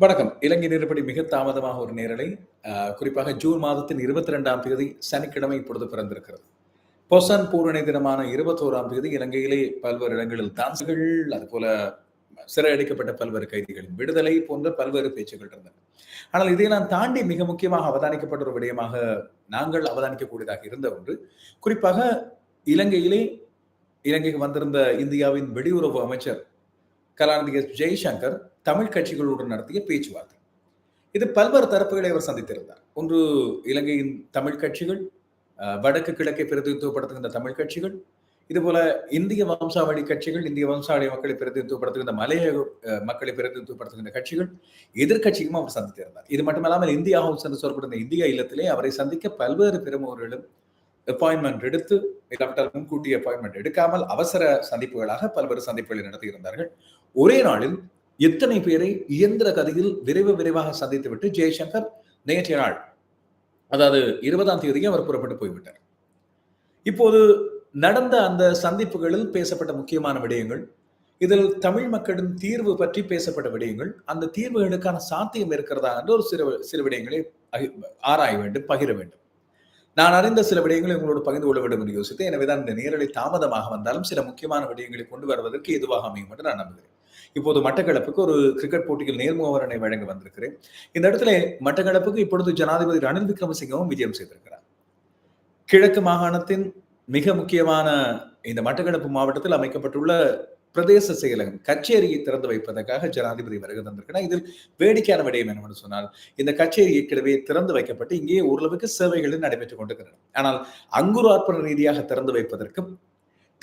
வணக்கம். இலங்கை நேரப்படி மிக தாமதமாக ஒரு நேரலை. குறிப்பாக ஜூன் மாதத்தின் 22ஆம் தேதி சனிக்கிழமை இப்பொழுது பிறந்திருக்கிறது. பொசன் பூரணி தினமான 21ஆம் தேதி இலங்கையிலே பல்வேறு இடங்களில் டான்ஸ்கள், அதுபோல சிறையடிக்கப்பட்ட பல்வேறு கைதிகளின் விடுதலை போன்ற பல்வேறு பேச்சுகள் இருந்தன. ஆனால் இதையெல்லாம் தாண்டி மிக முக்கியமாக அவதானிக்கப்பட்ட ஒரு விடயமாக நாங்கள் அவதானிக்கக்கூடியதாக இருந்த ஒன்று, குறிப்பாக இலங்கையிலே இலங்கைக்கு வந்திருந்த இந்தியாவின் வெளியுறவு அமைச்சர் கலாநிதி எஸ். ஜெய்சங்கர் தமிழ் கட்சிகளுடன் நடத்திய பேச்சுவார்த்தை. இது பல்வேறு தரப்புகளை அவர் சந்தித்திருந்தார். ஒன்று இலங்கையின் தமிழ் கட்சிகள், வடக்கு கிழக்கை பிரதிநிதித்துவப்படுத்துகின்ற தமிழ் கட்சிகள், இதுபோல இந்திய வம்சாவளி கட்சிகள், இந்திய வம்சாவளி மக்களை பிரதிநிதித்துவப்படுத்துகின்ற மலைய மக்களை பிரதிநிதித்துவப்படுத்துகின்ற கட்சிகள், எதிர்க்கட்சியும் அவர் சந்தித்திருந்தார். இது மட்டுமல்லாமல் இந்தியா ஹவுஸ் என்று சொல்லப்படுகிற இந்தியா இல்லத்திலே அவரை சந்திக்க பல்வேறு பிரமுகர்களும் அப்பாயின்மெண்ட் எடுத்து, இல்லாவிட்டால் முன்கூட்டிய அப்பாயின்மெண்ட் எடுக்காமல் அவசர சந்திப்புகளாக பல்வேறு சந்திப்புகளை நடத்தியிருந்தார்கள். ஒரே நாளில் எத்தனை பேரை இயந்திர கதையில் விரைவு விரைவாக சந்தித்துவிட்டு ஜெய்சங்கர் நேற்றைய நாள், அதாவது 20ஆம் தேதியே அவர் புறப்பட்டு போய்விட்டார். இப்போது நடந்த அந்த சந்திப்புகளில் பேசப்பட்ட முக்கியமான விடயங்கள், இதில் தமிழ் மக்களின் தீர்வு பற்றி பேசப்பட்ட விடயங்கள், அந்த தீர்வுகளுக்கான சாத்தியம் இருக்கிறதா என்று ஒரு சிறு சிறு விடயங்களை ஆராய வேண்டும், பகிர வேண்டும். நான் அறிந்த சில விடயங்களை உங்களோடு பகிர்ந்து கொள்ள வேண்டும் என்று யோசித்தேன். எனவேதான் இந்த நேரலை தாமதமாக வந்தாலும் சில முக்கியமான விடயங்களை கொண்டு வருவதற்கு எதுவாக அமையும் என்று நான் நம்புகிறேன். இப்போது மட்டக்களப்புக்கு ஒரு கிரிக்கெட் போட்டியில் நேர்முகவரனை வழங்க வந்திருக்கிறேன். இந்த இடத்துல மட்டக்களப்புக்கு இப்பொழுது ஜனாதிபதி ரணில் விக்ரமசிங்கவும் விஜயம் செய்திருக்கிறார். கிழக்கு மாகாணத்தின் மிக முக்கியமான இந்த மட்டக்களப்பு மாவட்டத்தில் அமைக்கப்பட்டுள்ள பிரதேச செயலகம் கச்சேரியை திறந்து வைப்பதற்காக ஜனாதிபதி வருகை தந்திருக்கிறார். இதில் வேடிக்கையான விடயம் என்னவென்று சொன்னால், இந்த கச்சேரி ஏற்கனவே திறந்து வைக்கப்பட்டு இங்கே ஓரளவுக்கு சேவைகள் நடைபெற்றுக் கொண்டிருக்கிறது ஆனால் அங்குரார்ப்பண ரீதியாக திறந்து வைப்பதற்கும்,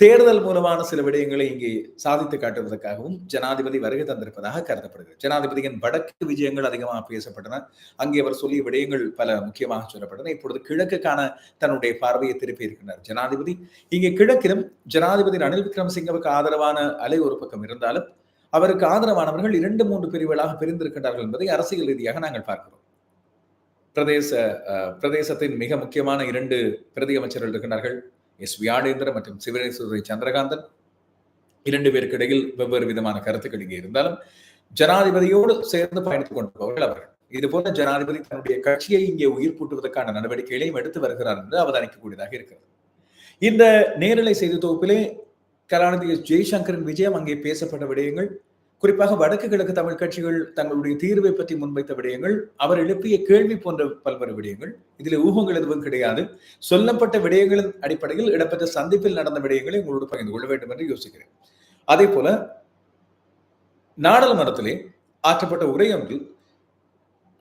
தேர்தல் மூலமான சில விடயங்களை இங்கே சாதித்து காட்டுவதற்காகவும் ஜனாதிபதி வருகை தந்திருப்பதாக கருதப்படுகிறது. ஜனாதிபதியின் வடக்கு விஜயங்கள் அதிகமாக பேசப்பட்டன. அங்கே அவர் சொல்லிய விடயங்கள் பல முக்கியமாக சொல்லப்பட்டன. இப்பொழுது கிழக்குக்கான தன்னுடைய பார்வையை திருப்பி இருக்கின்றார் ஜனாதிபதி. இங்கே கிழக்கிலும் ஜனாதிபதி ரணில் விக்ரமசிங்கவுக்கு ஆதரவான அலை ஒரு பக்கம் இருந்தாலும், அவருக்கு ஆதரவானவர்கள் 2, 3 பிரிவுகளாக பிரிந்திருக்கின்றார்கள் என்பதை அரசியல் ரீதியாக நாங்கள் பார்க்கிறோம். பிரதேச பிரதேசத்தின் மிக முக்கியமான இரண்டு பிரதி அமைச்சர்கள் இருக்கின்றார்கள். எஸ். வியாடேந்திரன் மற்றும் சிவனேஸ்வரி சந்திரகாந்தன். இரண்டு பேருக்கு இடையில் வெவ்வேறு விதமான கருத்துக்கள் இங்கே இருந்தாலும், ஜனாதிபதியோடு சேர்ந்து பயணித்துக் கொண்டிருப்பவர்கள் அவர்கள். இதுபோல ஜனாதிபதி தன்னுடைய கட்சியை இங்கே உயிர் பூட்டுவதற்கான நடவடிக்கைகளையும் எடுத்து வருகிறார் என்று அவதானிக்கக்கூடியதாக இருக்கிறது. இந்த நேரலை செய்தி தொகுப்பிலே கலாநிதி எஸ். ஜெய்சங்கரின் விஜயம் அங்கே பேசப்பட்ட விடயங்கள், குறிப்பாக வடக்கு கிழக்கு தமிழ் கட்சிகள் தங்களுடைய தீர்வை பற்றி முன்வைத்த விடயங்கள், அவர் எழுப்பிய கேள்வி போன்ற பல்வேறு விடயங்கள், இதில் ஊகங்கள் எதுவும் கிடையாது. சொல்லப்பட்ட விடயங்களின் அடிப்படையில் இடம்பெற்ற சந்திப்பில் நடந்த விடயங்களை உங்களோடு பகிர்ந்து கொள்ள வேண்டும் என்று யோசிக்கிறேன். அதேபோல நாடாளுமன்றத்திலே ஆற்றப்பட்ட உரையொன்றில்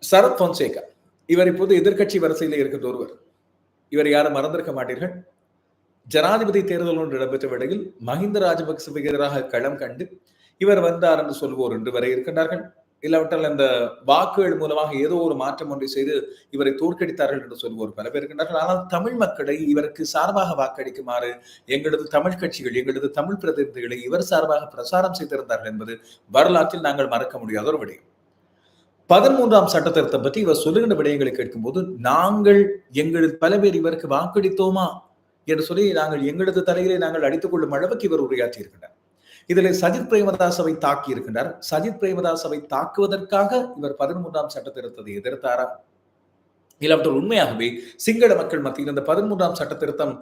சரத் பொன்சேகா, இவர் இப்போது எதிர்க்கட்சி வரிசையில் இருக்கின்ற ஒருவர். இவர் யாரும் மறந்திருக்க மாட்டீர்கள். ஜனாதிபதி தேர்தல் ஒன்று இடம்பெற்ற விடையில் மஹிந்த ராஜபக்சவுக்கு எதிராக களம் கண்டு, இவர் வந்தார் என்று சொல்வோர் இன்று வரை இருக்கின்றார்கள். இல்லாவிட்டால் அந்த வாக்குகள் மூலமாக ஏதோ ஒரு மாற்றம் ஒன்றை செய்து இவரை தோற்கடித்தார்கள் என்று சொல்வோர் பல பேர் இருக்கின்றார்கள். ஆனால் தமிழ் மக்களை இவருக்கு சார்பாக வாக்களிக்குமாறு எங்களது தமிழ் கட்சிகள், எங்களது தமிழ் பிரதிநிதிகளை இவர் சார்பாக பிரசாரம் செய்திருந்தார்கள் என்பது வரலாற்றில் நாங்கள் மறக்க முடியாத ஒரு விடயம். 13ஆம் சட்ட திருத்தம் பற்றி இவர் சொல்லுகின்ற விடயங்களை கேட்கும்போது, நாங்கள் எங்களது பல பேர் இவருக்கு வாக்களித்தோமா என்று சொல்லி நாங்கள் எங்களது தலையிலே நாங்கள் அடித்துக் கொள்ளும் அளவுக்கு இவர் உரையாற்றி இருக்கின்றார். இதில் சஜித் பிரேமதாசவை தாக்கி இருக்கின்றார். சஜித் பிரேமதாசவை தாக்குவதற்காக இவர் 13ஆம் சட்ட திருத்தத்தை எதிர்த்தாரா? இல்லாவிட்டால் உண்மையாகவே சிங்கள மக்கள் மத்தியில் இந்த 13ஆம் சட்ட திருத்தம்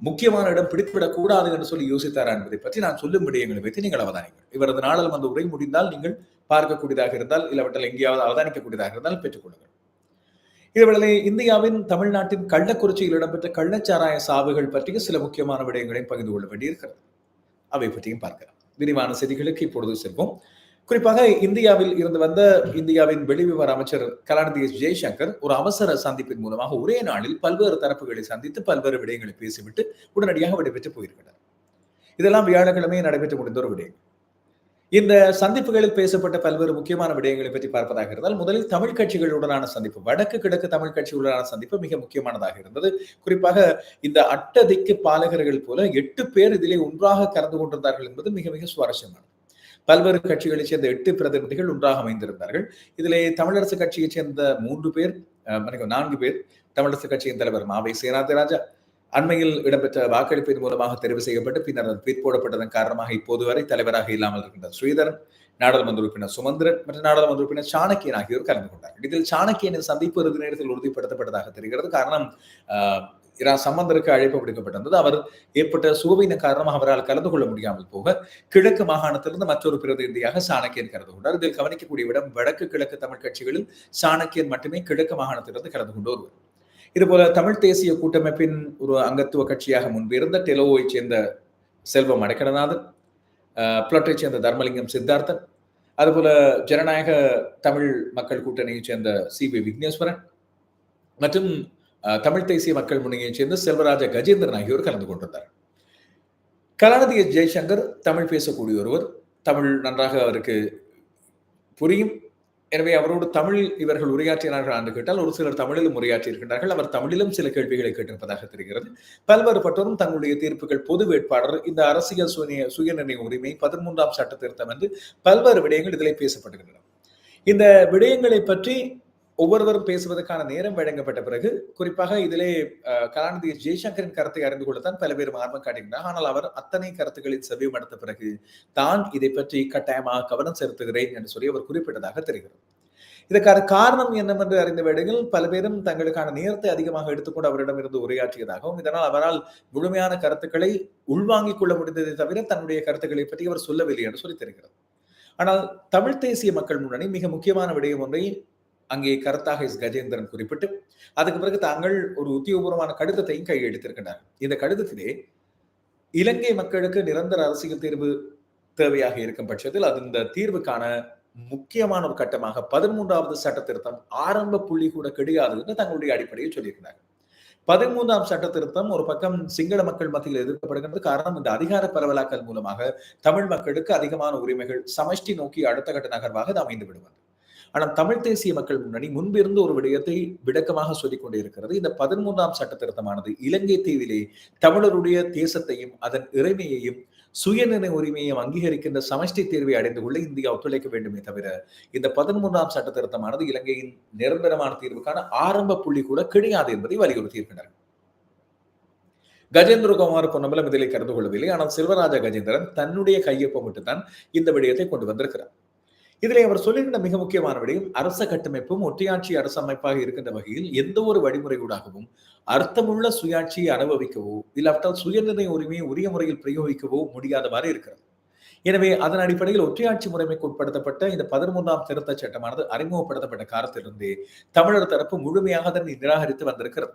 முக்கியமான இடம் பிடித்துவிடக் கூடாது என்று சொல்லி யோசித்தாரா என்பதை பற்றி நான் சொல்லும் விடயங்களை வைத்து நீங்கள் அவதானிங்கள். இவரது நாடாளுமன்ற உரை முடிந்தால் நீங்கள் பார்க்கக்கூடியதாக இருந்தால், இல்லாவிட்டால் எங்கேயாவது அவதானிக்கக்கூடியதாக இருந்தால் பெற்றுக்கொள்ளுங்கள் இதேவேளை இந்தியாவின் தமிழ்நாட்டின் கள்ளக்குறிச்சியில் இடம்பெற்ற கள்ளச்சாராய சாவுகள் பற்றிய சில முக்கியமான விடயங்களையும் பகிர்ந்து கொள்ள வேண்டியிருக்கிறது. அவை பற்றியும் பார்க்கலாம். விரிவான செய்திகளுக்கு இப்பொழுது செல்வோம். குறிப்பாக இந்தியாவில் இருந்து வந்த இந்தியாவின் வெளிவிவர அமைச்சர் கலாநிதி எஸ். ஜெய்சங்கர் ஒரு அவசர சந்திப்பின் மூலமாக ஒரே நாளில் பல்வேறு தரப்புகளை சந்தித்து பல்வேறு விடயங்களை பேசிவிட்டு உடனடியாக விடைபெற்று போயிருக்கிறார். இதெல்லாம் வியாழக்கிழமையே நடைபெற்று முடிந்த ஒரு விடயம். இந்த சந்திப்புகளில் பேசப்பட்ட பல்வேறு முக்கியமான விடயங்களை பற்றி பார்ப்பதாக இருந்தால், முதலில் தமிழ் கட்சிகளுடனான சந்திப்பு, வடக்கு கிழக்கு தமிழ் கட்சிகளுடனான சந்திப்பு மிக முக்கியமானதாக இருந்தது. குறிப்பாக இந்த அட்டதிக்கு பாலகர்கள் போல எட்டு பேர் இதிலே ஒன்றாக கலந்து கொண்டிருந்தார்கள் என்பது மிக மிக சுவாரஸ்யமானது. பல்வேறு கட்சிகளைச் சேர்ந்த எட்டு பிரதிநிதிகள் ஒன்றாக அமைந்திருந்தார்கள். இதிலே தமிழரசு கட்சியைச் சேர்ந்த மூன்று பேர், நான்கு பேர், தமிழரசு கட்சியின் தலைவர் மாவை சேனாதிராஜா, அண்மையில் இடம்பெற்ற வாக்கெடுப்பின் மூலமாக தெரிவு செய்யப்பட்டு பின்னர் அது பிற்போடப்பட்டதன் காரணமாக இப்போது வரை தலைவராக இல்லாமல் இருக்கின்ற ஸ்ரீதரன் நாடாளுமன்ற உறுப்பினர் சுமந்திரன் மற்றும் நாடாளுமன்ற உறுப்பினர் சாணக்கியன் ஆகியோர் கலந்து கொண்டார்கள் இதில் சாணக்கியனின் சந்திப்பு இறுதி நேரத்தில் உறுதிப்படுத்தப்பட்டதாக தெரிகிறது. காரணம் இரா சம்பந்தருக்கு அழைப்பு விடுக்கப்பட்டிருந்தது. அவர் ஏற்பட்ட சுகவீன காரணமாக அவரால் கலந்து கொள்ள முடியாமல் போக கிழக்கு மாகாணத்திலிருந்து மற்றொரு பிரதிநிதியாக சாணக்கியன் கலந்து கொண்டார். இதில் கவனிக்கக்கூடிய இடம் வடக்கு கிழக்கு தமிழ் கட்சிகளில் சாணக்கியன் மட்டுமே கிழக்கு மாகாணத்திலிருந்து கலந்து கொண்டு வருவார். இதுபோல தமிழ் தேசிய கூட்டமைப்பின் ஒரு அங்கத்துவ கட்சியாக முன்பு இருந்த டெலோவை சேர்ந்த செல்வம் அடக்கடநாதன் புலட்டை சேர்ந்த தர்மலிங்கம் சித்தார்த்தன் அதுபோல ஜனநாயக தமிழ் மக்கள் கூட்டணியைச் சேர்ந்த சி பி விக்னேஸ்வரன் மற்றும் தமிழ் தேசிய மக்கள் முன்னணியைச் சேர்ந்த செல்வராஜ கஜேந்திரன் ஆகியோர் கலந்து கொண்டிருந்தார். கலாநிதி எஸ் ஜெய்சங்கர் தமிழ் பேசக்கூடிய ஒருவர் தமிழ் நன்றாக அவருக்கு புரியும். எனவே அவரோடு தமிழ் இவர்கள் உரையாற்றினார்கள் என்று கேட்டால் ஒரு சிலர் தமிழிலும் உரையாற்றியிருக்கிறார்கள் அவர் தமிழிலும் சில கேள்விகளை கேட்டிருப்பதாக தெரிகிறது. பல்வேறுபட்டோரும் தங்களுடைய தீர்ப்புகள் பொது வேட்பாளர் இந்த அரசியல் சுய சுயநிர்ணய உரிமை பதிமூன்றாம் சட்ட திருத்தம் என்று பல்வேறு விடயங்கள் இதில் பேசப்படுகின்றன. இந்த விடயங்களை பற்றி ஒவ்வொருவரும் பேசுவதற்கான நேரம் வழங்கப்பட்ட பிறகு குறிப்பாக இதிலே கலாநிதி ஜெய்சங்கரின் கருத்தை அறிந்து கொள்ளத்தான் பல பேரும் ஆர்வம் காட்டுகிறார் ஆனால் அவர் அத்தனை கருத்துக்களில் செவிமடுத்த பிறகு தான் இதை பற்றி கட்டாயமாக கவனம் செலுத்துகிறேன் என்று சொல்லி அவர் குறிப்பிட்டதாக தெரிகிறது. இதற்கான காரணம் என்னவென்று அறிந்த வேளையில் பல பேரும் தங்களுக்கான நேரத்தை அதிகமாக எடுத்துக்கொண்டு அவரிடமிருந்து உரையாற்றியதாகவும் இதனால் அவரால் முழுமையான கருத்துக்களை உள்வாங்கிக் கொள்ள முடிந்ததை தவிர தன்னுடைய கருத்துக்களை பற்றி அவர் சொல்லவில்லை என்று சொல்லி தெரிகிறது. ஆனால் தமிழ் தேசிய மக்கள் முன்னணி மிக முக்கியமான விடயம் ஒன்றை அங்கே கருத்தாக எஸ் கஜேந்திரன் குறிப்பிட்டு அதுக்கு பிறகு தாங்கள் ஒரு உத்தியோகபூர்வமான கடிதத்தையும் கையெழுத்திருக்கின்றனர் இந்த கடிதத்திலே இலங்கை மக்களுக்கு நிரந்தர அரசியல் தீர்வு தேவையாக இருக்கும் பட்சத்தில் அது இந்த தீர்வுக்கான முக்கியமான ஒரு கட்டமாக பதிமூன்றாவது சட்ட திருத்தம் ஆரம்ப புள்ளி கூட கிடையாது என்று தங்களுடைய அடிப்படையில் சொல்லியிருக்கிறார் பதிமூன்றாம் சட்ட திருத்தம் ஒரு பக்கம் சிங்கள மக்கள் மத்தியில் எதிர்க்கப்படுகிறது காரணம் இந்த அதிகார பரவலாக்கல் மூலமாக தமிழ் மக்களுக்கு அதிகமான உரிமைகள் சமஷ்டி நோக்கி அடுத்த கட்ட நகர்வாக அது அமைந்து விடுவது ஆனால் தமிழ் தேசிய மக்கள் முன்னணி முன்பிருந்து ஒரு விடயத்தை விளக்கமாக சொல்லிக் கொண்டே இருக்கிறது இந்த பதிமூன்றாம் சட்ட திருத்தமானது இலங்கை தீவிலே தமிழருடைய தேசத்தையும் அதன் இறைமையையும் சுயநினை உரிமையையும் அங்கீகரிக்கின்ற சமஷ்டி தீர்வை அடைந்து கொள்ள இந்தியா ஒத்துழைக்க வேண்டுமே தவிர இந்த பதிமூன்றாம் சட்ட திருத்தமானது இலங்கையின் நிரந்தரமான தீர்வுக்கான ஆரம்ப புள்ளி கூட கிடையாது என்பதை வலியுறுத்தியிருக்கின்றனர். கஜேந்திரகுமார் பொன்னம்பலம் இதில் கலந்து கொள்ளவில்லை ஆனால் செல்வராஜா கஜேந்திரன் தன்னுடைய கையொப்பமிட்டு தான் இந்த விடயத்தை கொண்டு வந்திருக்கிறார். இதில் அவர் சொல்லுகின்ற மிக முக்கியமான விடயம் அரச கட்டமைப்பும் ஒற்றையாட்சி அரசமைப்பாக இருக்கின்ற வகையில் எந்த ஒரு வழிமுறையூடாகவும் அர்த்தமுள்ள சுயாட்சியை அனுபவிக்கவோ இல்லாவிட்டால் சுயநிர்ணய உரிமையை உரிய முறையில் பிரயோகிக்கவோ முடியாதவாறு இருக்கிறது. எனவே அதன் அடிப்படையில் ஒற்றையாட்சி முறைமைக்கு உட்படுத்தப்பட்ட இந்த பதிமூன்றாம் திருத்த சட்டமானது அறிமுகப்படுத்தப்பட்ட காலத்திலிருந்தே தமிழர் தரப்பு முழுமையாக அதனை நிராகரித்து வந்திருக்கிறது.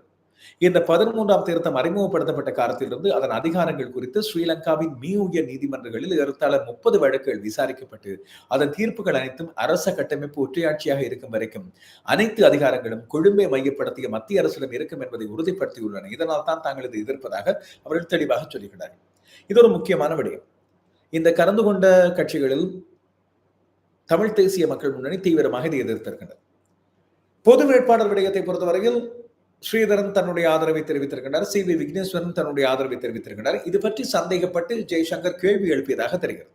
இந்த பதிமூன்றாம் திருத்தம் அறிமுகப்படுத்தப்பட்ட காலத்திலிருந்து அதன் அதிகாரங்கள் குறித்து ஸ்ரீலங்காவின் மீ உயர் நீதிமன்றங்களில் ஏறத்தாழ முப்பது வழக்குகள் விசாரிக்கப்பட்டு அதன் தீர்ப்புகள் அனைத்தும் அரச கட்டமைப்பு ஒற்றையாட்சியாக இருக்கும் வரைக்கும். அனைத்து அதிகாரங்களும் கொழும்பை மையப்படுத்திய மத்திய அரசிடம் இருக்கும் என்பதை உறுதிப்படுத்தியுள்ளன. இதனால் தான் தாங்கள் எதிர்ப்பதாக அவர்கள் தெளிவாக சொல்லுகிறார்கள் இது ஒரு முக்கியமான விடயம். இந்த கலந்து கொண்ட கட்சிகளில் தமிழ் தேசிய மக்கள் முன்னணி தீவிரமாக இதை எதிர்த்திருக்கின்றனர். பொது வேட்பாளர் விடயத்தை பொறுத்தவரையில் ஸ்ரீதரன் தன்னுடைய ஆதரவை தெரிவித்திருக்கிறார் சி வி விக்னேஸ்வரன் தன்னுடைய ஆதரவை தெரிவித்திருக்கிறார் இது பற்றி சந்தேகப்பட்டு ஜெய்சங்கர் கேள்வி எழுப்பியதாக தெரிகிறது.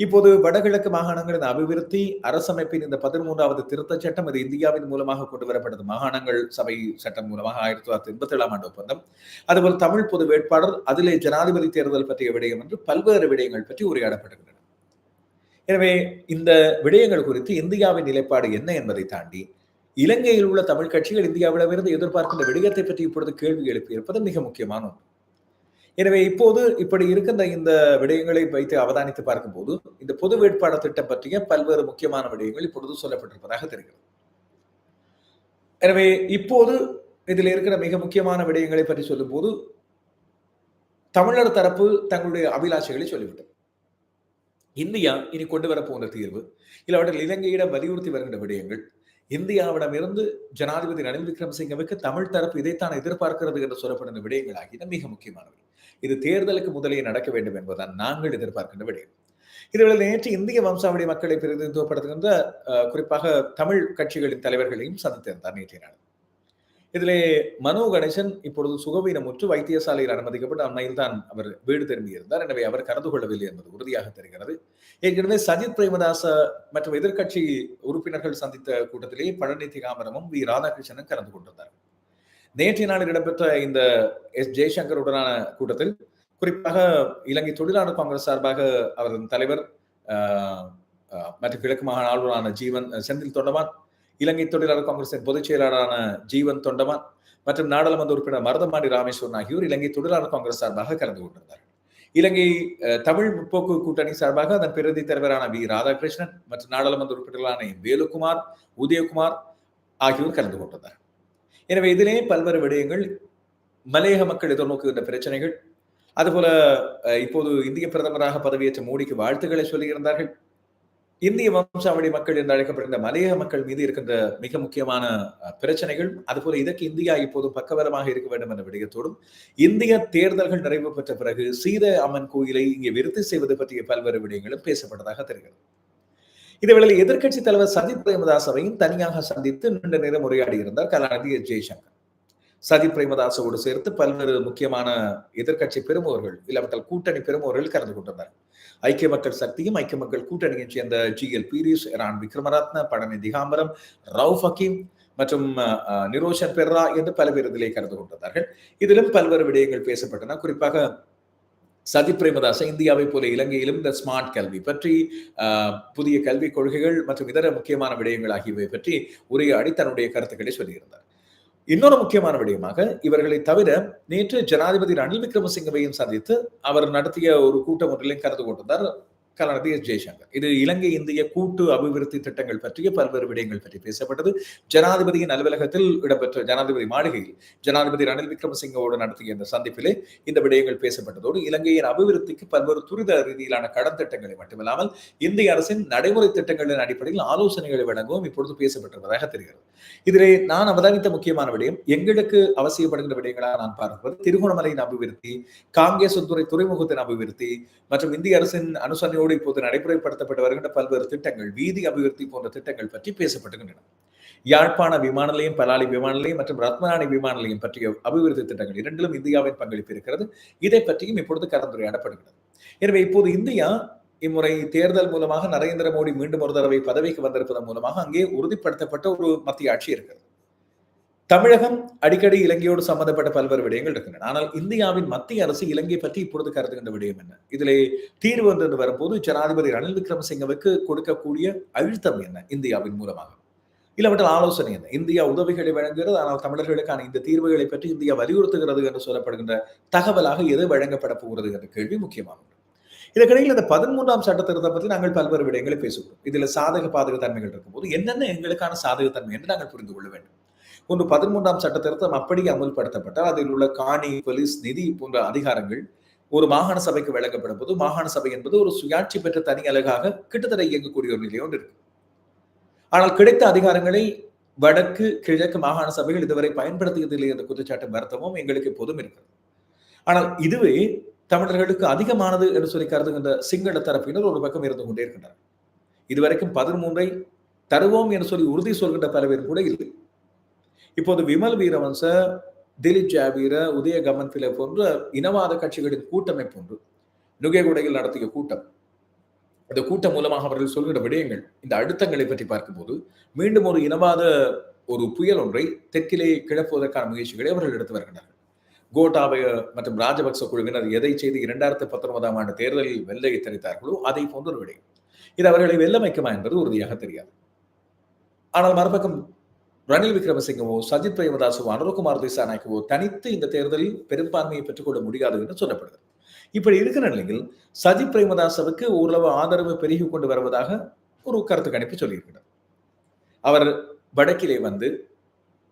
இப்போது வடகிழக்கு மாகாணங்களின் அபிவிருத்தி அரசமைப்பின் இந்த பதிமூன்றாவது திருத்த சட்டம் இது இந்தியாவின் மூலமாக கொண்டு வரப்பட்டது மாகாணங்கள் சபை சட்டம் மூலமாக ஆயிரத்தி தொள்ளாயிரத்தி எண்பத்தி ஏழாம் ஆண்டு ஒப்பந்தம். அதுபோல் தமிழ் பொது வேட்பாளர் அதிலே ஜனாதிபதி தேர்தல் பற்றிய விடயம் என்று பல்வேறு விடயங்கள் பற்றி உரையாடப்படுகின்றன எனவே இந்த விடயங்கள் குறித்து இந்தியாவின் நிலைப்பாடு என்ன என்பதை தாண்டி இலங்கையில் உள்ள தமிழ் கட்சிகள் இந்தியாவிடமிருந்து எதிர்பார்க்கின்ற விடயத்தை பற்றி இப்பொழுது கேள்வி எழுப்பியிருப்பது மிக முக்கியமான ஒன்று. எனவே இப்போது இப்படி இருக்கின்ற இந்த விடயங்களை வைத்து அவதானித்து பார்க்கும்போது இந்த பொது வேட்பாளர் திட்டம் பற்றிய பல்வேறு முக்கியமான விடயங்கள் இப்பொழுது சொல்லப்பட்டிருப்பதாக தெரிகிறது. எனவே இப்போது இதில் இருக்கிற மிக முக்கியமான விடயங்களை பற்றி சொல்லும்போது தமிழர் தரப்பு தங்களுடைய அபிலாஷைகளை சொல்லிவிட்டது. இந்தியா இனி கொண்டு வரப்போகிற தீர்வு இல்லாவற்றில் இலங்கையிடம் வலியுறுத்தி வருகின்ற விடயங்கள் இந்தியாவிடமிருந்து ஜனாதிபதி ரணில் விக்ரமசிங்கவுக்கு தமிழ் தரப்பு இதைத்தான் எதிர்பார்க்கிறது என்று சொல்லப்படுகிற விடயங்கள் ஆகியன மிக முக்கியமானவை. இது தேர்தலுக்கு முதலே நடக்க வேண்டும் என்பதுதான் நாங்கள் எதிர்பார்க்கின்ற விடயம். இதுவரை நேற்று இந்திய வம்சாவளி மக்களை பிரதிநிதித்துவப்படுத்துகின்ற குறிப்பாக தமிழ் கட்சிகளின் தலைவர்களையும் சந்தித்திருந்தார் நேற்றைய நாள். இதிலே மனோ கணேசன் இப்பொழுது சுகவீனமுற்று வைத்தியசாலையில் அனுமதிக்கப்பட்டு அண்மையில் தான் அவர் வீடு திரும்பியிருந்தார். எனவே அவர் கலந்து கொள்ளவில்லை என்பது உறுதியாக தெரிகிறது. ஏற்கனவே சஜித் பிரேமதாச மற்றும் எதிர்கட்சி உறுப்பினர்கள் சந்தித்த கூட்டத்திலே பழனி காமரமும் வி. ராதாகிருஷ்ணனும் கலந்து கொண்டிருந்தார் நேற்றைய நாளில் இடம்பெற்ற இந்த எஸ். ஜெய்சங்கருடனான கூட்டத்தில் குறிப்பாக இலங்கை தொழிலாளர் காங்கிரஸ் சார்பாக அவரது தலைவர் மற்றும் கிழக்கு மாகாண ஆளுநரான ஜீவன் செந்தில் தொண்டமான் இலங்கை தொழிலாளர் காங்கிரசின் பொதுச் செயலாளரான ஜீவன் தொண்டமான் மற்றும் நாடாளுமன்ற உறுப்பினர் மருதமாடி ராமேஸ்வரன் ஆகியோர் இலங்கை தொழிலாளர் காங்கிரஸ் சார்பாக கலந்து கொண்டிருந்தார்கள் இலங்கை தமிழ் முற்போக்கு கூட்டணி சார்பாக அதன் பிரதி தலைவரான வி. ராதாகிருஷ்ணன் மற்றும் நாடாளுமன்ற உறுப்பினர்களான வேலுக்குமார் உதயகுமார் ஆகியோர் கலந்து கொண்டிருந்தார் எனவே இதிலே பல்வேறு விடயங்கள் மலையக மக்கள் எதிர்நோக்குகின்ற பிரச்சனைகள் அதுபோல இப்போது இந்திய பிரதமராக பதவியேற்ற மோடிக்கு வாழ்த்துக்களை சொல்லியிருந்தார்கள். இந்திய வம்சாவளி மக்கள் என்று அழைக்கப்படுகின்ற மலையக மக்கள் மீது இருக்கின்ற மிக முக்கியமான பிரச்சனைகள் அதுபோல இதற்கு இந்தியா இப்போது பக்கபலமாக இருக்க வேண்டும் என்ற விடயத்தோடும் இந்திய தேர்தல்கள் நிறைவு பெற்ற பிறகு சீத அம்மன் கோயிலை இங்கே விருத்தி செய்வது பற்றிய பல்வேறு விடயங்களும் பேசப்பட்டதாக தெரிகிறது. இதேவேளை எதிர்கட்சி தலைவர் சஜித் பிரேமதாசவையும் தனியாக சந்தித்து நீண்ட நேரம் உரையாடி இருந்தார் கலாநிதி ஜெய்சங்கர். சதி பிரேமதாசோடு சேர்த்து பல்வேறு முக்கியமான எதிர்கட்சி பெருமுவர்கள் இல்லாவிட்டால் கூட்டணி பெருமுவர்கள் கலந்து கொண்டிருந்தார் ஐக்கிய மக்கள் சக்தியும் ஐக்கிய மக்கள் கூட்டணியைச் சேர்ந்த G L Peiris Ron Wickramaratne Palani Thigambaram Rauff Hakeem மற்றும் நிரோஷன் பெர்ரா என்று பல்வேறு இதிலே கலந்து கொண்டிருந்தார்கள். இதிலும் பல்வேறு விடயங்கள் பேசப்பட்டன. குறிப்பாக சதி பிரேமதாச இந்தியாவை போல இலங்கையிலும் இந்த ஸ்மார்ட் கல்வி பற்றி புதிய கல்விக் கொள்கைகள் மற்றும் இதர முக்கியமான விடயங்கள் ஆகியவை பற்றி உரையாடி தன்னுடைய கருத்துக்களை சொல்லியிருந்தார். இன்னொரு முக்கியமான விடயமாக இவர்களை தவிர நேற்று ஜனாதிபதி ரணில் விக்ரமசிங்கவையும் சந்தித்து அவர் நடத்திய ஒரு கூட்டம் ஒன்றிலையும் கருத்து கொண்டிருந்தார். கலாநிதி எஸ். ஜெய்சங்கர். இது இலங்கை இந்திய கூட்டு அபிவிருத்தி திட்டங்கள் பற்றிய பல்வேறு விடயங்கள் பற்றி பேசப்பட்டது. ஜனாதிபதியின் அலுவலகத்தில் இடம்பெற்ற ஜனாதிபதி மாளிகையில் ஜனாதிபதி ரணில் விக்ரமசிங்கோடு நடத்திய இந்த சந்திப்பிலே இந்த விடயங்கள் பேசப்பட்டதோடு இலங்கையின் அபிவிருத்திக்கு பல்வேறு துரித ரீதியிலான கடன் திட்டங்களை மட்டுமில்லாமல் இந்திய அரசின் நடைமுறை திட்டங்களின் அடிப்படையில் ஆலோசனைகளை வழங்கவும் இப்பொழுது பேசப்பட்டிருப்பதாக தெரிகிறது. இதிலே நான் அவதானித்த முக்கியமான விடயம் எங்களுக்கு அவசியப்படுகின்ற விடயங்களாக நான் பார்ப்பது திருகோணமலையின் அபிவிருத்தி காங்கேசத்துறை துறைமுகத்தின் அபிவிருத்தி மற்றும் இந்திய அரசின் அனுசரணையோடு அதோடு இப்போது நடைமுறைப்படுத்தப்பட்டு வருகின்ற பல்வேறு திட்டங்கள் வீதி அபிவிருத்தி போன்ற திட்டங்கள் பற்றி பேசப்படுகின்றன யாழ்ப்பாண விமான நிலையம் பலாலி விமான நிலையம் மற்றும் ரத்மராணி விமான நிலையம் பற்றிய அபிவிருத்தி திட்டங்கள் இரண்டிலும் இந்தியாவின் பங்களிப்பு இருக்கிறது இதை பற்றியும் இப்பொழுது கலந்துரையாடப்படுகிறது. எனவே இப்போது இந்தியா இம்முறை தேர்தல் மூலமாக நரேந்திர மோடி மீண்டும் ஒரு தடவை பதவிக்கு வந்திருப்பதன் மூலமாக அங்கே உறுதிப்படுத்தப்பட்ட ஒரு மத்திய ஆட்சி இருக்கிறது. தமிழகம் அடிக்கடி இலங்கையோடு சம்பந்தப்பட்ட பல்வேறு விடயங்கள் இருக்கின்றன. ஆனால் இந்தியாவின் மத்திய அரசு இலங்கை பற்றி இப்பொழுது கருதுகின்ற விடயம் என்ன? இதிலே தீர்வு என்று வரும்போது ஜனாதிபதி ரணில் விக்ரமசிங்கவுக்கு கொடுக்கக்கூடிய அழுத்தம் என்ன இந்தியாவின் மூலமாக? இல்லாவிட்டால் ஆலோசனை என்ன? இந்தியா உதவிகளை வழங்குகிறது ஆனால் தமிழர்களுக்கான இந்த தீர்வுகளை பற்றி இந்தியா வலியுறுத்துகிறது என்று சொல்லப்படுகின்ற தகவலாக எது வழங்கப்பட போகிறது என்ற கேள்வி முக்கியமானது இதற்கிடையில் இந்த பதிமூன்றாம் சட்ட திருத்தம் பற்றி நாங்கள் பல்வேறு விடயங்களை பேசுகிறோம் இதுல சாதக பாதக தன்மைகள் இருக்கும்போது என்னென்ன எங்களுக்கான சாதக தன்மை என்று நாங்கள் புரிந்து கொள்ள வேண்டும். ஒன்று பதிமூன்றாம் சட்ட திருத்தம் அப்படி அமல்படுத்தப்பட்டால் அதில் உள்ள காணி போலீஸ் நிதி போன்ற அதிகாரங்கள் ஒரு மாகாண சபைக்கு வழங்கப்படும் போது மாகாண சபை என்பது ஒரு சுயாட்சி பெற்ற தனி அழகாக கிட்டத்தட்ட இயங்கக்கூடிய ஒரு நிலை ஒன்று இருக்கு. ஆனால் கிடைத்த அதிகாரங்களை வடக்கு கிழக்கு மாகாண சபைகள் இதுவரை பயன்படுத்தியதில்லை என்ற குற்றச்சாட்டு வருத்தமும் எங்களுக்கு எப்போதும் இருக்கிறது. ஆனால் இதுவே தமிழர்களுக்கு அதிகமானது என்று சொல்லி கருதுகின்ற சிங்கள தரப்பினர் ஒரு பக்கம் இருந்து கொண்டே இருக்கின்றனர். இதுவரைக்கும் பதிமூன்றை தருவோம் என்று சொல்லி உறுதி சொல்கின்ற பல பேர் கூட இல்லை. இப்போது விமல் வீரவன்ச திலீப் ஜாவீர உதய கமன் போன்ற இனவாத கட்சிகளின் கூட்டமைப்பு ஒன்று. நுகைகுடையில் நடத்திய கூட்டம். இந்த கூட்டம் மூலமாக அவர்கள் சொல்கிற விடயங்கள் இந்த அழுத்தங்களை பற்றி பார்க்கும்போது மீண்டும் ஒரு இனவாத ஒரு புயல் ஒன்றை தெற்கிலே கிளப்புவதற்கான முயற்சிகளை அவர்கள் எடுத்து வருகின்றனர். கோட்டாபய மற்றும் ராஜபக்ச குழுவினர் எதை செய்து இரண்டாயிரத்தி பத்தொன்பதாம் ஆண்டு தேர்தலில் வெள்ளையை தெரித்தார்களோ அதை போன்ற ஒரு விடயம். இது அவர்களை வெல்ல வைக்குமா என்பது உறுதியாக தெரியாது. ஆனால் மறுபக்கம் ரணில் விக்ரமசிங்கவோ சஜித் பிரேமதாசவோ அனுரகுமார் திசாநாயக்கவோ தனித்து இந்த தேர்தலில் பெரும்பான்மையை பெற்றுக்கொள்ள முடியாது என்று சொல்லப்படுகிறது. இப்படி இருக்கிற நிலையில் சஜித் பிரேமதாசவுக்கு ஓரளவு ஆதரவு பெருகி கொண்டு வருவதாக ஒரு கருத்து கணிப்பு சொல்லியிருக்கிறார். அவர் வடக்கிலே வந்து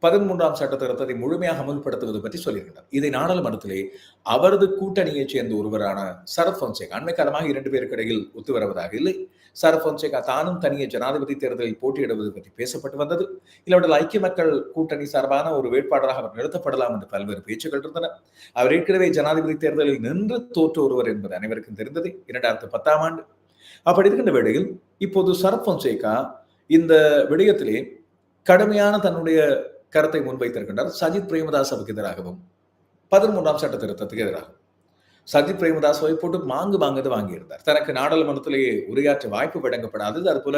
பதிமூன்றாம் சட்ட திருத்தத்தை முழுமையாக அமல்படுத்துவது பற்றி சொல்லியிருக்கிறார். இதை நாடாளுமன்றத்திலே அவரது கூட்டணியைச் சேர்ந்த ஒருவரான சரத் பொன்சேகா அண்மை காலமாக இரண்டு பேருக்கு இடையில் ஒத்து வருவதாக இல்லை. சரத் பொன்சேகா தானும் தனியே ஜனாதிபதி தேர்தலில் போட்டியிடுவது பற்றி பேசப்பட்டு வந்தது. இல்லாவிட்டால் ஐக்கிய மக்கள் கூட்டணி சார்பான ஒரு வேட்பாளராக அவர் நிறுத்தப்படலாம் என்று பல்வேறு பேச்சுகள் இருந்தன. அவர் ஏற்கனவே ஜனாதிபதி தேர்தலில் நின்று தோற்று ஒருவர் என்பது அனைவருக்கும் தெரிந்தது. இரண்டாயிரத்தி பத்தாம் ஆண்டு. அப்படி இருக்கின்ற வேளையில் இப்போது சரத் பொன்சேகா இந்த விடயத்திலே கடுமையான தன்னுடைய கருத்தை முன்வைத்திருக்கின்றார். சஜித் பிரேமதாசவுக்கு எதிராகவும் பதிமூன்றாம் சட்ட திருத்தத்துக்கு எதிராகவும். சஜித் பிரேமதாசவை போட்டு மாங்கு வாங்குறது வாங்கியிருந்தார். தனக்கு நாடாளுமன்றத்திலேயே உரையாற்ற வாய்ப்பு வழங்கப்படாதது. அதுபோல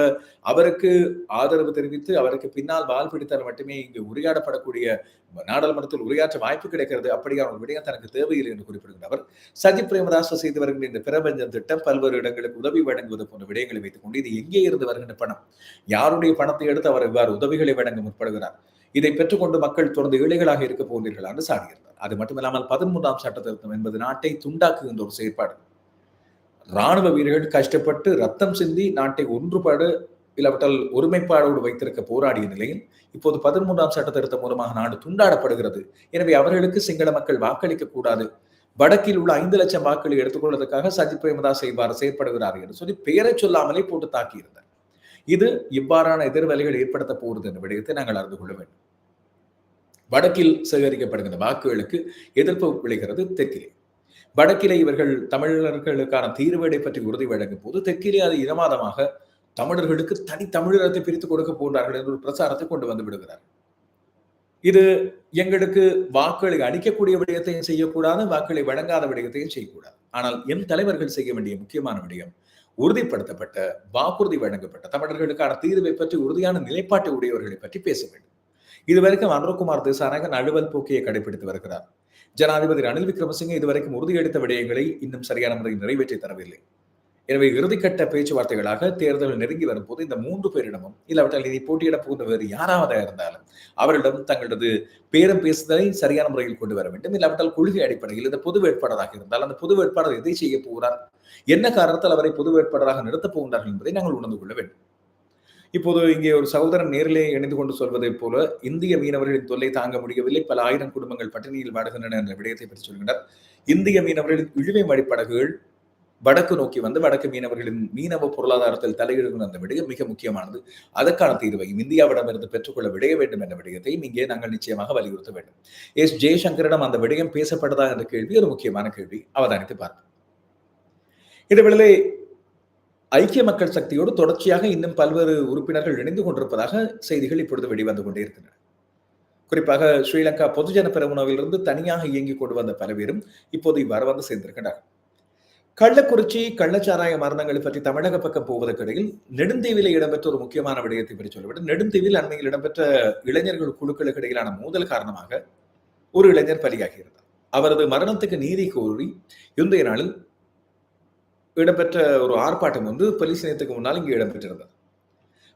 அவருக்கு ஆதரவு தெரிவித்து அவருக்கு பின்னால் வால் பிடித்தால் மட்டுமே இங்கு உரையாடப்படக்கூடிய நாடாளுமன்றத்தில் உரையாற்ற வாய்ப்பு கிடைக்கிறது. அப்படியான விடயம் தனக்கு தேவையில்லை என்று குறிப்பிடுகின்றவர் சஜித் பிரேமதாச செய்து வருகின்ற இந்த பிரபஞ்சம் திட்டம் பல்வேறு இடங்களுக்கு உதவி வழங்குவது போன்ற விடயங்களை வைத்துக் கொண்டு இது எங்கே இருந்து வருகின்ற பணம்? யாருடைய பணத்தை எடுத்து அவர் இவ்வாறு உதவிகளை வழங்க முற்படுகிறார்? இதை பெற்றுக்கொண்டு மக்கள் தொடர்ந்து ஏழைகளாக இருக்க போகிறீர்கள் என்று சாடியிருந்தார். அது மட்டுமில்லாமல் பதிமூன்றாம் சட்ட திருத்தம் என்பது நாட்டை துண்டாக்குகின்ற ஒரு செயற்பாடு. ராணுவ வீரர்கள் கஷ்டப்பட்டு ரத்தம் சிந்தி நாட்டை ஒன்றுபாடு இல்லாவிட்டால் ஒருமைப்பாடோடு வைத்திருக்க போராடிய நிலையில் இப்போது பதிமூன்றாம் சட்ட திருத்தம் மூலமாக நாடு துண்டாடப்படுகிறது. எனவே அவர்களுக்கு சிங்கள மக்கள் வாக்களிக்க கூடாது. வடக்கில் உள்ள ஐந்து லட்சம் வாக்குகளை எடுத்துக்கொள்வதற்காக சஜித் பிரேமதாஸ் செய்வார் செயற்படுகிறார் என்று சொல்லி பெயரை சொல்லாமலே போட்டு தாக்கியிருந்தார். இது இவ்வாறான எதிர்வலைகள் ஏற்படுத்த போகிறது என்ற விடயத்தை நாங்கள் அறிந்து கொள்ள வேண்டும். வடக்கில் சேகரிக்கப்படுகின்ற வாக்குகளுக்கு எதிர்ப்பு விளைகிறது தெற்கிலே. வடக்கிலே இவர்கள் தமிழர்களுக்கான தீர்வேடை பற்றி உறுதி வழங்கும் போது தெற்கிலே அது இனவாதமாக தமிழர்களுக்கு தனி தமிழகத்தை பிரித்து கொடுக்க போன்றார்கள் என்ற ஒரு பிரச்சாரத்தை கொண்டு வந்து விடுகிறார் இது எங்களுக்கு வாக்குகளை அளிக்கக்கூடிய விடயத்தையும் செய்யக்கூடாது வாக்குகளை வழங்காத விடயத்தையும் செய்யக்கூடாது. ஆனால் என் தலைவர்கள் செய்ய வேண்டிய முக்கியமான விடயம் உறுதிப்படுத்தப்பட்ட வாக்குறுதி வழங்கப்பட்ட தமிழர்களுக்கான தீர்வை பற்றி உறுதியான நிலைப்பாட்டை உடையவர்களை பற்றி பேச வேண்டும். இதுவரைக்கும் அனுரகுமார் திசாநாயகன் நழுவல் போக்கியை கடைபிடித்து வருகிறார். ஜனாதிபதி ரணில் விக்ரமசிங்க இதுவரைக்கும் உறுதியளித்த விடயங்களை இன்னும் சரியான முறையில் நிறைவேற்றி தரவில்லை. எனவே இறுதிக்கட்ட பேச்சுவார்த்தைகளாக தேர்தல் நெருங்கி வரும்போது இந்த மூன்று பேரிடமும் இல்லாவிட்டால் இதை போட்டியிட போகிற வேறு யாராவதாக இருந்தாலும் அவரிடம் தங்களது பேரம் பேசுதலை சரியான முறையில் கொண்டு வர வேண்டும். இல்லாவிட்டால் கொள்கை அடிப்படையில் இந்த பொது வேட்பாளராக இருந்தால் அந்த பொது வேட்பாளர் எதை செய்ய போகிறார்? என்ன காரணத்தால் அவரை பொது வேட்பாளராக நிறுத்தப் போகிறார்கள் என்பதை நாங்கள் உணர்ந்து கொள்ள வேண்டும். இப்போது இங்கே ஒரு சகோதரன் நேரிலே இணைந்து கொண்டு சொல்வதை போல இந்திய மீனவர்களின் தொல்லை தாங்க முடியவில்லை. பல ஆயிரம் குடும்பங்கள் பட்டினியில் வாடுகின்றன என்ற விடயத்தை பற்றி சொல்கின்றனர் இந்திய மீனவர்களின் இழுவை வழிப்படகுகள் வடக்கு நோக்கி வந்து வடக்கு மீனவர்களின் மீனவ பொருளாதாரத்தில் தலையிடுகிற அந்த விடயம் மிக முக்கியமானது. அதற்கான தீர்வையும் இந்தியாவிடமிருந்து பெற்றுக்கொள்ள விடைய வேண்டும் என்ற விடயத்தையும் இங்கே நாங்கள் நிச்சயமாக வலியுறுத்த வேண்டும். எஸ். ஜெய்சங்கரிடம் அந்த விடயம் பேசப்பட்டதா என்ற கேள்வி ஒரு முக்கியமான கேள்வி. அவதானித்து பார்ப்போம். இதேவேளை ஐக்கிய மக்கள் சக்தியோடு தொடர்ச்சியாக இன்னும் பல்வேறு உறுப்பினர்கள் இணைந்து கொண்டிருப்பதாக செய்திகள் இப்பொழுது வெளிவந்து கொண்டே இருக்கின்றன குறிப்பாக ஸ்ரீலங்கா பொதுஜன பெருமுனவிலிருந்து தனியாக இயங்கிக் கொண்டு வந்த பல பேரும் இப்போது இவ்வாறு வந்து சேர்ந்திருக்கின்றனர் கள்ளக்குறிச்சி கள்ளச்சாராய மரணங்களை பற்றி தமிழக பக்கம் போவதற்கிடையில் நெடுந்தீவில இடம்பெற்ற ஒரு முக்கியமான விடயத்தை பற்றி சொல்லிவிட்டு நெடுந்தீவில் அண்மையில் இடம்பெற்ற இளைஞர்கள் குழுக்களுக்கு இடையிலான மோதல் காரணமாக ஒரு இளைஞர் பலியாகியிருந்தார். அவரது மரணத்துக்கு நீதி கோரி இன்றைய நாளில் இடம்பெற்ற ஒரு ஆர்ப்பாட்டம் வந்து போலீஸ் நிலையத்துக்கு முன்னால் இங்கே இடம்பெற்றிருந்தது.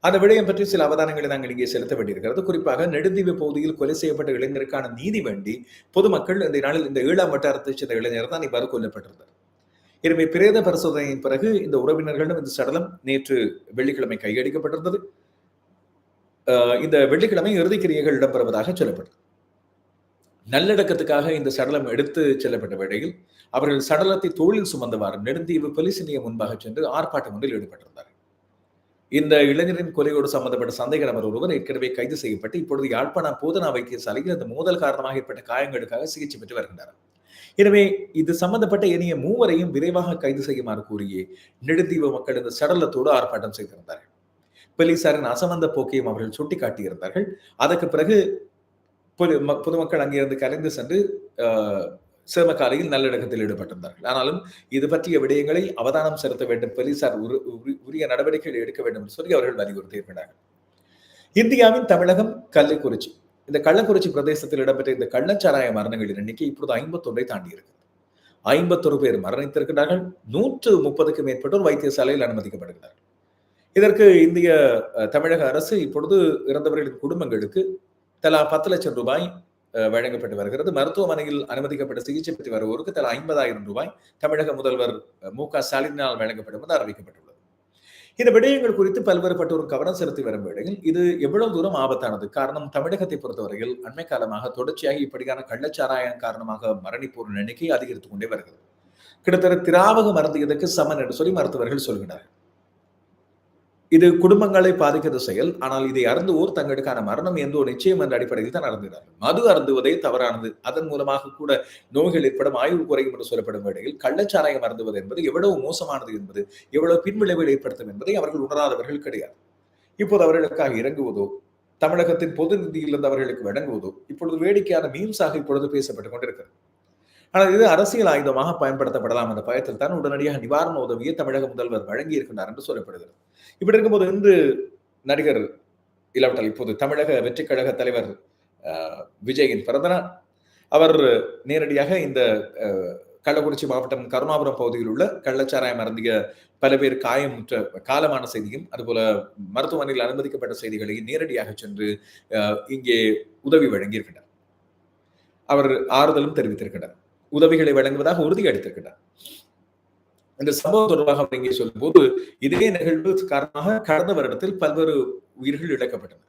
அந்த விடயம் பற்றி சில அவதானங்களை நாங்கள் இங்கே செலுத்த வேண்டியிருக்கிறது. குறிப்பாக நெடுந்தீவு பகுதியில் கொலை செய்யப்பட்ட இளைஞருக்கான நீதி வேண்டி பொதுமக்கள் இந்த நாளில் இந்த ஏழாம் வட்டாரத்தை சேர்ந்த இளைஞர் தான் இவ்வாறு கொல்லப்பட்டிருந்தார். எனவே பிரேத பரிசோதனையின் பிறகு இந்த உறவினர்களிடம் இந்த சடலம் நேற்று வெள்ளிக்கிழமை கையடிக்கப்பட்டிருந்தது. இந்த வெள்ளிக்கிழமை இறுதிக்கிரியைகள் இடம்பெறுவதாக சொல்லப்பட்டது. நல்லடக்கத்துக்காக இந்த சடலம் எடுத்து செல்லப்பட்ட வேளையில் அவர்கள் சடலத்தை தோளில் சுமந்தவாறு நெடுந்தீவு போலீஸ் முன்பாக சென்று ஆர்ப்பாட்டம் ஒன்றில் ஈடுபட்டிருந்தார் இந்த இளைஞரின் கொலையோடு சம்பந்தப்பட்ட சந்தேக நபர் ஒருவர் ஏற்கனவே கைது செய்யப்பட்டு இப்பொழுது யாழ்ப்பாணம் போதனா வைத்தியசாலையில் அந்த மோதல் காரணமாக ஏற்பட்ட காயங்களுக்காக சிகிச்சை பெற்று வருகின்றனர் எனவே இது சம்பந்தப்பட்ட இனிய மூவரையும் விரைவாக கைது செய்யுமாறு கூறியே நெடுந்தீவு மக்கள் இந்த சடலத்தோடு ஆர்ப்பாட்டம் செய்திருந்தார்கள். போலீசாரின் அசமந்த போக்கையும் அவர்கள் சுட்டிக்காட்டியிருந்தார்கள். அதற்கு பிறகு பொதுமக்கள் அங்கிருந்து கலைந்து சென்று சிரமக்காலையில் நல்லடக்கத்தில் ஈடுபட்டிருந்தார்கள். ஆனாலும் இது பற்றிய விடயங்களை அவதானம் செலுத்த வேண்டும் போலீசார் உரிய நடவடிக்கைகள் எடுக்க வேண்டும் என்று சொல்லி அவர்கள் வலியுறுத்தியிருக்கிறார்கள். இந்தியாவின் தமிழகம் கள்ளக்குறிச்சி. இந்த கள்ளக்குறிச்சி பிரதேசத்தில் இடம்பெற்ற இந்த கள்ளச்சாராய மரணங்களின் எண்ணிக்கை இப்பொழுது ஐம்பத்தொன்றை தாண்டி இருக்கிறது ஐம்பத்தொரு பேர் மரணித்திருக்கிறார்கள். நூற்று முப்பதுக்கும் மேற்பட்டோர் வைத்தியசாலையில் அனுமதிக்கப்படுகிறார்கள். இதற்கு இந்திய தமிழக அரசு இப்பொழுது இறந்தவர்களின் குடும்பங்களுக்கு தலா பத்து லட்சம் ரூபாய் வழங்கப்பட்டு வருகிறது. மருத்துவமனையில் அனுமதிக்கப்பட்ட சிகிச்சை பெற்று வருவோருக்கு தலா ஐம்பதாயிரம் ரூபாய் தமிழக முதல்வர் மு க ஸ்டாலினால் வழங்கப்படும் என்று அறிவிக்கப்பட்டுள்ளது. இந்த விடயங்கள் குறித்து பல்வேறுபட்டோரும் கவனம் செலுத்தி வரும் வேளையில் இது எவ்வளவு தூரம் ஆபத்தானது? காரணம் தமிழகத்தை பொறுத்தவரையில் அண்மை காலமாக தொடர்ச்சியாக இப்படியான கள்ளச்சாராயம் காரணமாக மரணிப்போரின் எண்ணிக்கை அதிகரித்துக் கொண்டே வருகிறது. கிட்டத்தட்ட திராவக மருந்தியதற்கு சமன் என்று சொல்லி மருத்துவர்கள் சொல்கிறார்கள். இது குடும்பங்களை பாதிக்கிற செயல். ஆனால் இதை அருந்துவோர் தங்களுக்கான மரணம் எந்தோ நிச்சயம் என்ற அடிப்படையில் தான் அருந்தினார்கள் மது அருந்துவதே தவறானது. அதன் மூலமாக கூட நோய்கள் ஏற்படும் ஆய்வு குறையும் என்று சொல்லப்படும் வேளையில் கள்ளச்சாராயம் அருந்துவது என்பது எவ்வளவு மோசமானது என்பது எவ்வளவு பின்விளைவுகள் ஏற்படுத்தும் என்பதை அவர்கள் உணராதவர்கள் கிடையாது. இப்போது அவர்களுக்காக இறங்குவதோ தமிழகத்தின் பொது நிதியிலிருந்து அவர்களுக்கு வழங்குவதோ இப்பொழுது வேடிக்கையான மீம்ஸாக இப்பொழுது பேசப்பட்டுக் கொண்டிருக்கிறது. ஆனால் இது அரசியல் ஆயுதமாக பயன்படுத்தப்படலாம். என்ற பயத்தில் தான் உடனடியாக நிவாரண உதவியை தமிழக முதல்வர் வழங்கி இருக்கின்றார் என்று சொல்லப்படுகிறது. இப்படி இருக்கும்போது இன்று நடிகர் இல்லாவிட்டால் இப்போது தமிழக வெற்றி கழக தலைவர் விஜயின் பிறந்தநாள். அவர் நேரடியாக இந்த கள்ளக்குறிச்சி மாவட்டம் கருணாபுரம் பகுதியில் உள்ள கள்ளச்சாராயம் அருந்திய பல பேர் காயமுற்ற காலமான செய்தியும் அதுபோல மருத்துவமனையில் அனுமதிக்கப்பட்ட செய்திகளையும் நேரடியாக சென்று இங்கே உதவி வழங்கியிருக்கின்றார் அவர் ஆறுதலும் தெரிவித்திருக்கிறார். உதவிகளை வழங்குவதாக உறுதியளித்திருக்கிறார் இந்த சம்பவம் தொடர்பாக அவர் இங்கே சொல்லும் போது இதே நிகழ்வு காரணமாக கடந்த வருடத்தில் பல்வேறு உயிர்கள் இழக்கப்பட்டன.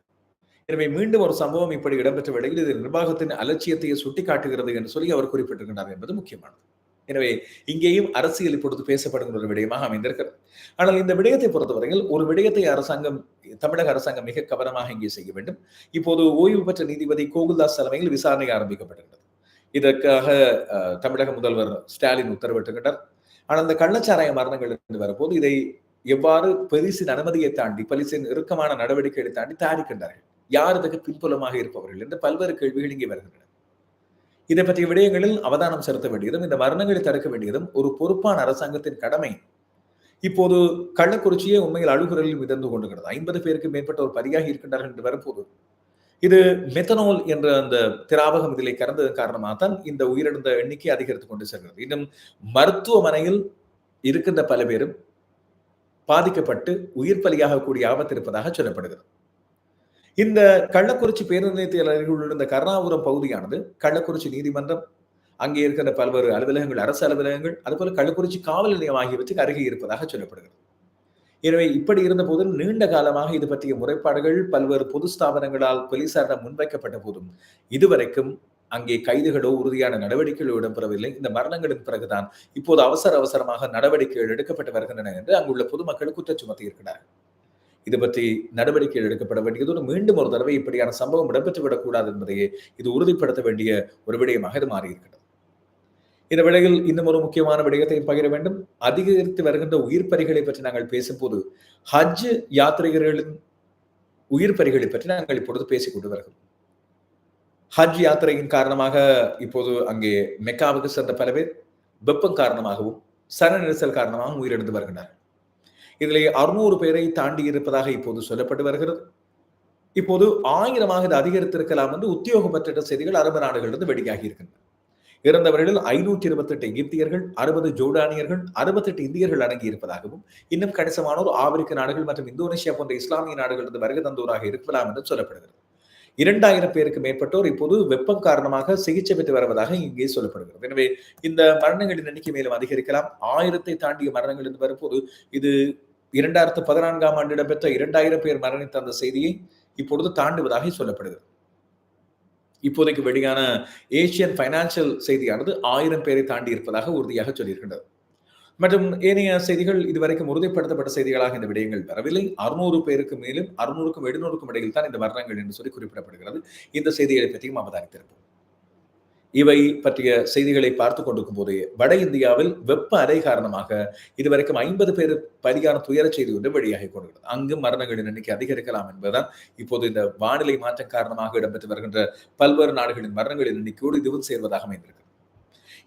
எனவே மீண்டும் ஒரு சம்பவம் இப்படி இடம்பெற்ற வேளையில் இது நிர்வாகத்தின் அலட்சியத்தையே சுட்டிக்காட்டுகிறது என்று சொல்லி அவர் குறிப்பிட்டிருக்கிறார் என்பது முக்கியமானது. எனவே இங்கேயும் அரசியல் இப்பொழுது பேசப்படுகிற ஒரு விடயமாக அமைந்திருக்கிறது. ஆனால் இந்த விடயத்தை பொறுத்தவரையில் ஒரு விடயத்தை அரசாங்கம் தமிழக அரசாங்கம் மிக கவனமாக இங்கே செய்ய வேண்டும். இப்போது ஓய்வு பெற்ற நீதிபதி கோகுல்தாஸ் தலைமையில் விசாரணை ஆரம்பிக்கப்பட்டிருக்கிறது. இதற்காக தமிழக முதல்வர் ஸ்டாலின் உத்தரவிட்டிருக்கிறார் ஆனால் அந்த கள்ளச்சாராய மரணங்கள் இருந்து வரும்போது இதை எவ்வாறு பெரிசின் அனுமதியை தாண்டி பரிசின் இறுக்கமான நடவடிக்கைகளை தாண்டி தயாரிக்கின்றார்கள்? யார் இதற்கு பின்புலமாக இருப்பவர்கள் என்று பல்வேறு கேள்விகள் இங்கே வருகின்றன. இதை பற்றிய விடயங்களில் அவதானம் செலுத்த வேண்டியதும் இந்த மரணங்களை தடுக்க வேண்டியதும் ஒரு பொறுப்பான அரசாங்கத்தின் கடமை. இப்போது கள்ளக்குறிச்சியே உண்மையில் அழுகுரலில் மிதந்து கொண்டுகிறது ஐம்பது பேருக்கு மேற்பட்ட ஒரு பரியாகி இருக்கின்றார்கள் என்று வரும்போது இது மெத்தனால் என்ற அந்த திராவகம் இதில் கறந்ததன் காரணமாக தான் இந்த உயிரிழந்த எண்ணிக்கை அதிகரித்துக் கொண்டு செல்கிறது. இன்னும் மருத்துவமனையில் இருக்கின்ற பல பேரும் பாதிக்கப்பட்டு உயிர் பலியாகக்கூடிய ஆபத்து இருப்பதாக சொல்லப்படுகிறது. இந்த கள்ளக்குறிச்சி பேருந்து நிலையத்தில் அருகில் உள்ள கருணாபுரம் பகுதியானது கள்ளக்குறிச்சி நீதிமன்றம் அங்கே இருக்கின்ற பல்வேறு அலுவலகங்கள் அரசு அலுவலகங்கள் அதுபோல கள்ளக்குறிச்சி காவல் நிலையம் ஆகியவற்றுக்கு அருகே இருப்பதாக சொல்லப்படுகிறது. எனவே இப்படி இருந்த போதும் நீண்ட காலமாக இது பற்றிய முறைப்பாடுகள் பல்வேறு பொது ஸ்தாபனங்களால் போலீசாரிடம் முன்வைக்கப்பட்ட போதும். இதுவரைக்கும் அங்கே கைதுகளோ உறுதியான நடவடிக்கைகளோ இடம்பெறவில்லை. இந்த மரணங்களின் பிறகுதான் இப்போது அவசர அவசரமாக நடவடிக்கைகள் எடுக்கப்பட்டு வருகின்றன என்று அங்குள்ள பொதுமக்கள் குற்றம் சுமத்தி இருக்கிறார்கள் இது பற்றி நடவடிக்கைகள் எடுக்கப்பட வேண்டியதோடு மீண்டும் ஒரு தடவை இப்படியான சம்பவம் இடம்பெற்று விடக்கூடாது என்பதையே இது உறுதிப்படுத்த வேண்டிய ஒரு விடயமாக இது மாறியிருக்கிறது. இந்த விடையில் இன்னும் ஒரு முக்கியமான விடயத்தையும் பகிர வேண்டும். அதிகரித்து வருகின்ற உயிர் பறிகளை பற்றி நாங்கள் பேசும்போது ஹஜ் யாத்திரிகர்களின் உயிர் பறிகளை பற்றி நாங்கள் இப்பொழுது பேசிக் கொண்டு வருகிறோம். ஹஜ் யாத்திரையின் காரணமாக இப்போது அங்கே மெக்காவுக்கு சென்ற பல பேர் வெப்பம் காரணமாகவும் சன நெரிசல் காரணமாகவும் உயிரிழந்து வருகின்றனர். இதில் அறுநூறு பேரை தாண்டி இருப்பதாக இப்போது சொல்லப்பட்டு வருகிறது. இப்போது ஆயிரமாக இது அதிகரித்திருக்கலாம் என்று உத்தியோகப்பற்ற செய்திகள் அரபு நாடுகளிலிருந்து வெளியாகி இருக்கின்றன. இறந்தவர்களில் ஐநூற்றி இருபத்தெட்டு எகிப்தியர்கள் அறுபது ஜோர்டானியர்கள் அறுபத்தெட்டு இந்தியர்கள் அடங்கி இருப்பதாகவும் இன்னும் கணிசமானோர் ஆப்பிரிக்க நாடுகள் மற்றும் இந்தோனேஷியா போன்ற இஸ்லாமிய நாடுகளிலிருந்து வருகை தந்தோராக இருக்கலாம் என்று சொல்லப்படுகிறது. இரண்டாயிரம் பேருக்கு மேற்பட்டோர் இப்போது வெப்பம் காரணமாக சிகிச்சை பெற்று வருவதாக இங்கே சொல்லப்படுகிறது. எனவே இந்த மரணங்களின் எண்ணிக்கை மேலும் அதிகரிக்கலாம். ஆயிரத்தை தாண்டிய மரணங்கள் என்று வரும்போது இது இரண்டாயிரத்து பதினான்காம் ஆண்டு இடம்பெற்ற இரண்டாயிரம் பேர் மரணித்த அந்த செய்தியை இப்பொழுது தாண்டுவதாக சொல்லப்படுகிறது. இப்போதைக்கு வெளியான ஏசியன் பைனான்சியல் செய்தியானது ஆயிரம் பேரை தாண்டி இருப்பதாக உறுதியாக சொல்லியிருக்கின்றது. மற்றும் ஏனைய செய்திகள் இதுவரைக்கும் உறுதிப்படுத்தப்பட்ட செய்திகளாக இந்த விடயங்கள் வரவில்லை. அறுநூறு பேருக்கு மேலும் அறுநூறுக்கும் எழுநூறுக்கும் இடையில் தான் இந்த மரணங்கள் என்று சொல்லி குறிப்பிடப்படுகிறது. இந்த செய்திகளை பற்றியும் அவதானித்திருப்போம். இவை பற்றிய செய்திகளை பார்த்து கொண்டிருக்கும் போது வட இந்தியாவில் வெப்ப அலை காரணமாக இதுவரைக்கும் ஐம்பது பேர் பலியான துயர செய்தி ஒன்று வெளியாகி கொண்டிருக்கிறது. அங்கு மரணங்களின் எண்ணிக்கை அதிகரிக்கலாம் என்பதுதான் இப்போது இந்த வானிலை மாற்றம் காரணமாக இடம்பெற்று வருகின்ற பல்வேறு நாடுகளின் மரணங்களின் எண்ணிக்கையோடு இதுவும் சேர்வதாக அமைந்திருக்கிறது.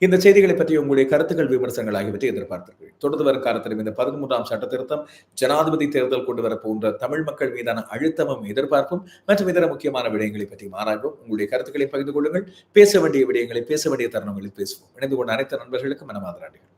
இந்த செய்திகளை பற்றி உங்களுடைய கருத்துக்கள் விமர்சனங்கள் ஆகியவற்றை எதிர்பார்த்தீர்கள் தொடர்ந்து வரும் காலத்திலும் இந்த பதிமூன்றாம் சட்ட திருத்தம் ஜனாதிபதி தேர்தல் கொண்டு வர போன்ற தமிழ் மக்கள் மீதான அழுத்தமும் எதிர்பார்ப்பும் மற்றும் இதர முக்கியமான விடயங்களை பற்றி ஆராய்வோம். உங்களுடைய கருத்துக்களை பகிர்ந்து கொள்ளுங்கள். பேச வேண்டிய விடயங்களை பேச வேண்டிய தருணங்களில் பேசுவோம். இணைந்து கொண்ட அனைத்து நண்பர்களுக்கும் மனமாதராடிகள்